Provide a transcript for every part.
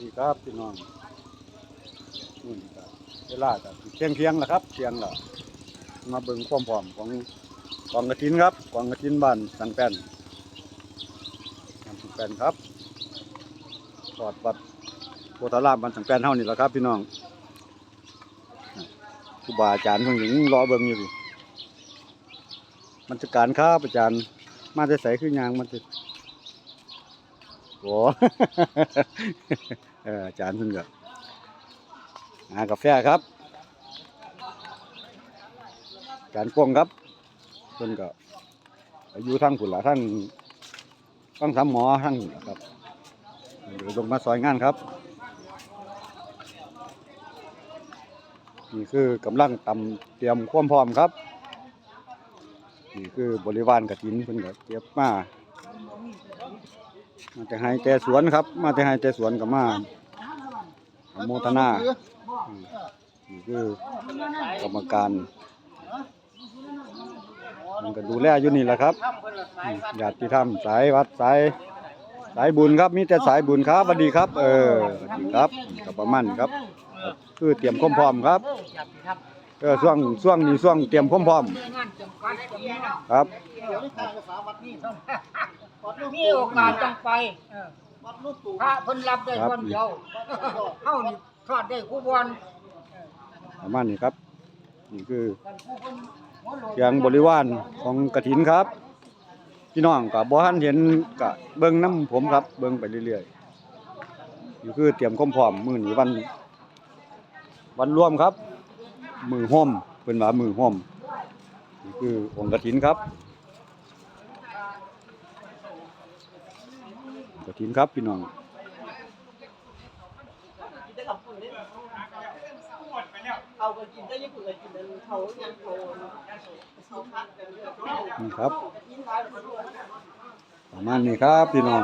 ดีครับพี่น้องนู่นครับเวลากับเที่ยงเที่ยงแล้วครับเที่ยงแล้วมาเบิ่งความพร้อมของกองกระถินครับกองกระถินบ้านสังแป้นสังแป้นครับปอดวัดโพธารามบ้านสังแป้นเท่านี่แหละครับ พี่น้องครูบาอาจารย์เพิ่งยังรอเบิ่งอยู่พี่มันจะการครับอาจารย์มาจะใส่ขึ้นยางมันจะ โอ้เอาจารย์เพิ่นก็หากาแฟครับอาจารย์กวงครับเพิ่นก็อายู่ทางผุนละทางฟังสามหมอทางพุ่นละครับเดี๋ยวลงมาซอยงานครับ นี่คือกำลังตำเตรียมความพร้อมครับ นี่คือบริวารกฐินเพิ่นก็เก็บมา มาแต่ให้แต่สวนครับ มาแต่ให้แต่สวนกับมาอนุโมทนาอืมนี่คือกรรมการ มันก็ดูแลอยู่นี่แหละครับอืมญาติธรรมสายวัดสายสายบุญครับ มีแต่สายบุญครับสวัสดีครับ เออสวัสดีครับกับประมาณนี้ครับคือเตรียมความพร้อมครับเออช่วงช่วงนี้ช่วงเตรียมความพร้อม ครับ มีโอกาสต้องไปเออพระเพิ่นรับได้คนเดียวเฮานี่ทอดได้คู่บอนประมาณนี้ครับ นี่คือเสียงบริวารของกฐินครับ พี่น้องกับบ่ทันเห็นกะเบิ่งน้ำผมครับ เบิ่งไปเรื่อยๆนี่คือเตรียมความพร้อมมื้อนี้วัน วันร่วมครับ มือห่มเพิ่นว่ามือห่มนี่คือองค์กรับกฐินครับ ระถินครับพี่น้องนี่ครับ ประมาณนี้ครับพี่น้อง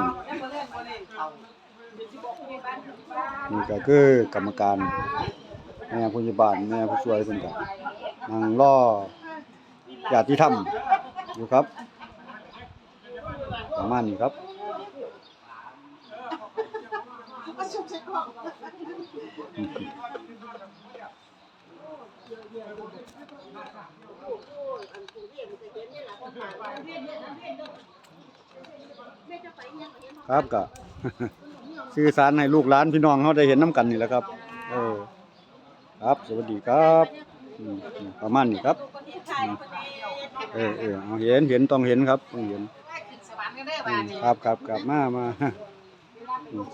นี่ก็คือกรรมการแม่พยาบาลแม่ผู้ช่วยคนกับนางล่อญาติธรรมอยู่ครับ ประมาณนี้ครับ ก็ชุบใส่กล่องครับก็ สื่อสารให้ลูกหลานพี่น้องเขาได้เห็นน้ำกันนี่แหละครับ เออ ครับสวัสดีครับอืมอืมประมาณนี้ครับอืมเออเออเอาเห็นเห็นต้องเห็นครับต้องเห็นอืมครับครับกลับมามาอืม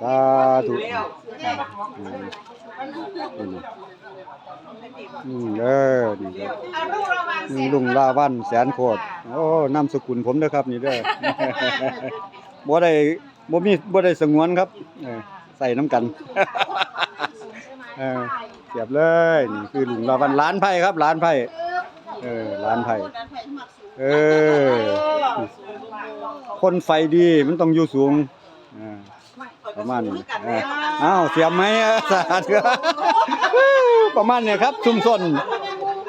สาธุอืมอืมอืมเออนี่ครับอืมลุงลาวันแสนโคตรโอ้นามสกุลผมเด้อครับ นี่เด้อบ่ได้บ่มีบ่ได้สงวนครับเออใส่น้ำกันเออเสียบเลยนี่คือลุงลาวันล้านไผ่ครับล้านไผ่เออล้านไผ่เออคนไฟดีมันต้องอยู่สูงอ่า ประมาณนี้เอออ้าวเสียบไหมเออสาธุประมาณเนี้ครับชุมชน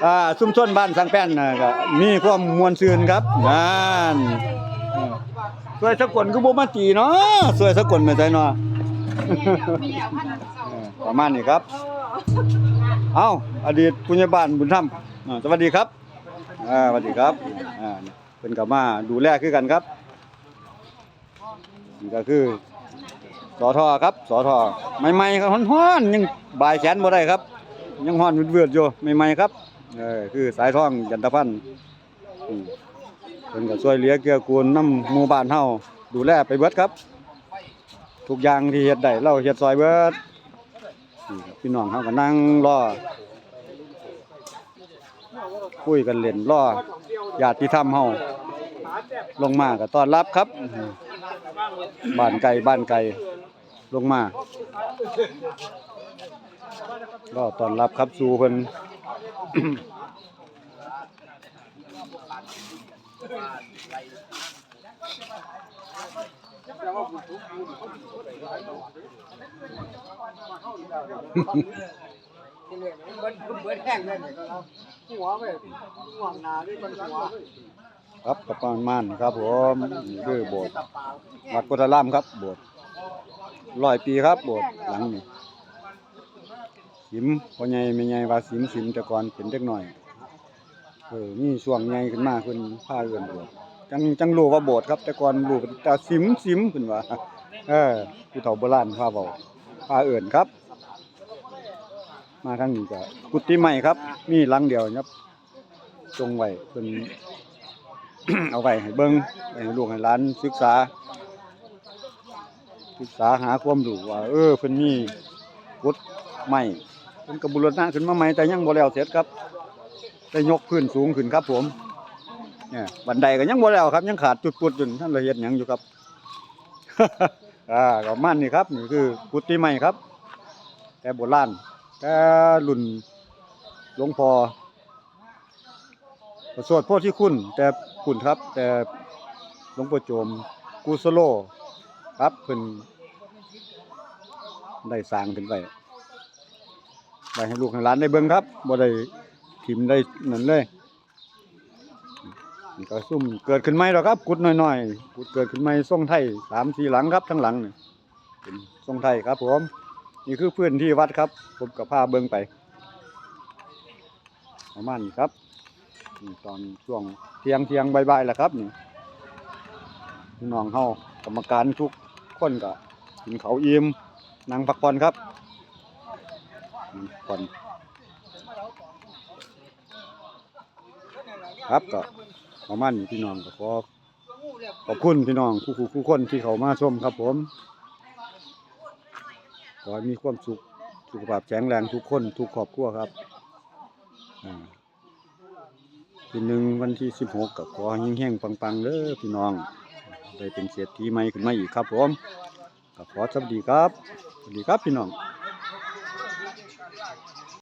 อ่าชุมชนบ้านสังแป้นน่ะก็มีความมวลซื่นครับนั่นเออสวยสกลคือบ่มาตีเนาะสวยสกลไม่ใช่เนาะ เออประมาณนี้ครับ เอ้า อดีตผู้ใหญ่บ้านบุญธรรมอ่าสวัสดีครับอ่าสวัสดีครับอ่าเป็นกับมาดูแลคือกันครับ นี่ก็คือสอทอครับสอทอใหม่ๆครับฮ้อนๆยังบายแขนบ่ได้ครับ ยังฮ้อนเวือดๆอยู่ใหม่ๆครับเออคือสายทองยันตพันธ์เพิ่นก็ช่วยเหลือเกื้อกูลนำหมู่บ้านเฮาดูแลไปเบิดครับ ทุกอย่างที่เฮ็ดได้เราเฮ็ดซอยเบิดพี่น้องเขาก็นั่งรอคุยกันเล่นรอญาติธรรมเฮาลงมาก็ต้อนรับครับ บ้านไก่บ้านไก่ลงมารอต้อนรับครับสู่เพิ่นเบิ่นเบิ่นแห้งเลยนี่ก็เอาหัวไปห่วงหน้าด้วยมันหัว ครับประมาณนั้นครับผมนี่คือโบสถ์วัดพุทธามครับโบสถ์ร้อยปีครับโบสถ์หลังนี้สิมพอใหญ่แม่ใหญ่ว่าสิมสิมแต่ก่อนเป็นเด็กหน้อยเออมีช่วงใหญ่ขึ้นมาเพิ่นพาเอิ้นโบสถ์จังจังรู้ว่าโบสถ์ครับ แต่ก่อนรู้แต่สิมสิมเพิ่นว่าเออผู้เฒ่าโบราณพาเว้าพาเอิ้นครับ มาทางนี้ก็กุฏิใหม่ครับ มีหลังเดียวครับจงไว้เพิ่น เอาไว้ให้เบิ่งไว้ให้ลูกให้หลานศึกษา ศึกษาหาความรู้ว่า เออเพิ่นมีกุฏใหม่เพิ่นก็บูรณะขึ้นมาใหม่แต่ยังบ่แล้วเสร็จครับได้ยกพื้นสูงขึ้นครับผมเนี่ยบันไดก็ยังบ่แล้วครับ ยังขาดจุดปุดอยู่ท่านละเฮ็ดยังอยู่ครับ อ่าก็มั่นนี่ครับนี่คือกุฏิใหม่ครับ แต่โบราณแต่รุ่นหลวงพ่อ ประสวดโพธิคุณ แต่คุณครับ แต่หลวงพ่โจมกุสโล ครับเพิ่นได้สร้างขึ้นไว้ได้ให้ลูกให้หลานได้เบิ่งครับบ่ได้ทิมได้นั่นเลยนี่ก็ซุ่มเกิดขึ้นใหม่แล้วครับ กุดหน้อยๆกุดเกิดขึ้นใหม่ทรงไทยสามสี่หลังครับทั้งหลังนี่เป็นทรงไทยครับผมนี่คือพื้นที่วัดครับ ผมก็พาเบิ่งไปประมาณนี้ครับ ตอนช่วงเที่ยงเที่ยงใบ่ายๆแล้วครับนี่พี่น้องเฮากรรมการทุกคนก็กินเขาอิ่มนั่งพักผ่อนครับนั่งพักผ่อนครับก็ประมาณนี้พี่น้องก็ขอขอบคุณพี่น้องคู่ๆคู่คนที่เขามาชมครับผมขอให้มีความสุขสุขภาพแข็งแรงทุกคนทุกครอบครัวครับอ่า ทีหนึ่งวันที่สิบหกกับขอแห้งๆปังๆเด้อพี่น้องได้เป็นเศรษฐีใหม่ขึ้นมาอีกครับผมก็ขอสวัสดีครับสวัสดีครับพี่น้อง